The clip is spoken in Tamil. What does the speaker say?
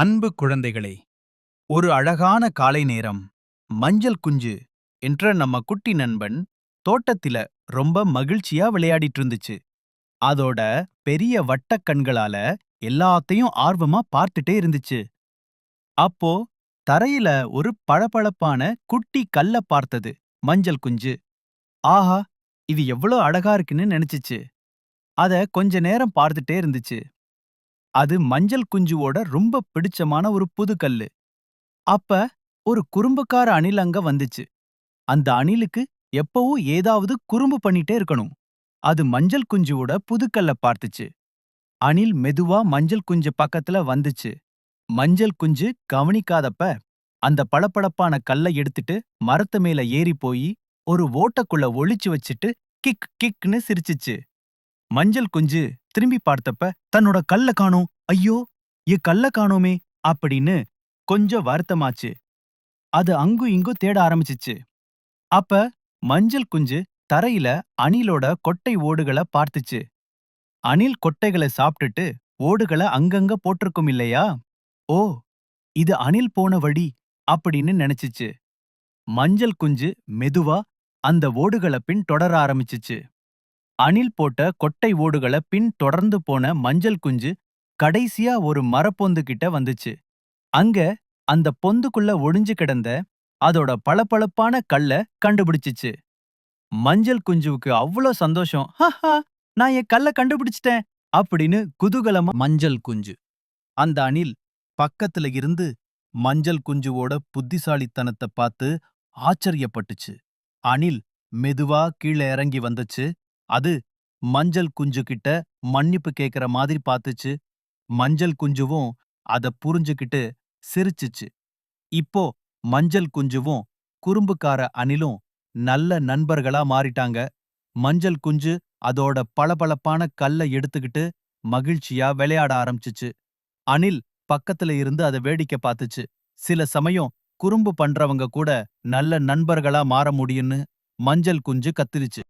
அன்பு குழந்தைகளே ஒரு அழகான காலை நேரம். மஞ்சள் குஞ்சு என்ற நம்ம குட்டி நண்பன் தோட்டத்தில ரொம்ப மகிழ்ச்சியா விளையாடிட்டு இருந்துச்சு அதோட பெரிய வட்டக் கண்களால எல்லாத்தையும் ஆர்வமா பார்த்துட்டே இருந்துச்சு. அப்போ தரையில ஒரு பளபளப்பான குட்டி கல்ல பார்த்தது மஞ்சள் குஞ்சு. ஆஹா இது எவ்வளோ அழகா இருக்குன்னு நினைச்சுச்சு. அத கொஞ்ச நேரம் பார்த்துட்டே இருந்துச்சு. அது மஞ்சள் குஞ்சுவோட ரொம்ப பிடிச்சமான ஒரு புது கல்லு. அப்ப ஒரு குறும்புக்கார அணில் அங்க வந்துச்சு. அந்த அணிலுக்கு எப்பவும் ஏதாவது குறும்பு பண்ணிட்டே இருக்கணும். அது மஞ்சள் குஞ்சுவோட புது கல்ல பார்த்துச்சு. அணில் மெதுவா மஞ்சள் குஞ்சு பக்கத்துல வந்துச்சு. மஞ்சள் குஞ்சு கவனிக்காதப்ப அந்த பளபளப்பான கல்லை எடுத்துட்டு மரத்து மேல ஏறி போய் ஒரு ஓட்டக்குள்ள ஒளிச்சு வச்சிட்டு கிக் கிக்னு சிரிச்சுச்சு. மஞ்சள் குஞ்சு திரும்பி பார்த்தப்ப தன்னோட கல்ல காணோம். ஐயோ ஏ கல்ல காணோமே அப்படின்னு கொஞ்சம் வருத்தமாச்சு. அது அங்கு இங்கும் தேட ஆரம்பிச்சுச்சு. அப்ப மஞ்சள் குஞ்சு தரையில அணிலோட கொட்டை ஓடுகளை பார்த்துச்சு. அணில் கொட்டைகளை சாப்பிட்டுட்டு ஓடுகளை அங்கங்க போட்டிருக்கும் இல்லையா? ஓ இது அணில் போன வழி அப்படின்னு நினைச்சுச்சு. மஞ்சள் குஞ்சு மெதுவா அந்த ஓடுகளை பின் தொடர ஆரம்பிச்சுச்சு. அணில் போட்ட கொட்டை ஓடுகளை பின் தொடர்ந்து போன மஞ்சள் குஞ்சு கடைசியா ஒரு மரப்பொந்து கிட்ட வந்துச்சு. அங்க அந்த பொந்துக்குள்ள ஒளிஞ்சு கிடந்த அதோட பளபளப்பான கல்ல கண்டுபிடிச்சுச்சு. மஞ்சள் குஞ்சுவுக்கு அவ்வளோ சந்தோஷம் ஹஹா நான் என் கல்ல கண்டுபிடிச்சிட்டேன் அப்படின்னு குதூகலமா மஞ்சள் குஞ்சு. அந்த அணில் பக்கத்துல இருந்து மஞ்சள் குஞ்சுவோட புத்திசாலித்தனத்தை பார்த்து ஆச்சரியப்பட்டுச்சு. அணில் மெதுவா கீழே இறங்கி வந்துச்சு. அது மஞ்சள் குஞ்சு கிட்ட மன்னிப்பு கேக்குற மாதிரி பார்த்துச்சு மஞ்சள் குஞ்சுவும் அத புரிஞ்சுகிட்டு சிரிச்சுச்சு. இப்போ மஞ்சள் குஞ்சுவும் குறும்புக்கார அணிலும் நல்ல நண்பர்களா மாறிட்டாங்க. மஞ்சள் குஞ்சு அதோட பளபளப்பான கல்ல எடுத்துக்கிட்டு மகிழ்ச்சியா விளையாட ஆரம்பிச்சுச்சு. அணில் பக்கத்துல இருந்து அதை வேடிக்கை பார்த்துச்சு சில சமயம் குறும்பு பண்றவங்க கூட நல்ல நண்பர்களா மாற முடியும்னு மஞ்சள் குஞ்சு கத்திருச்சு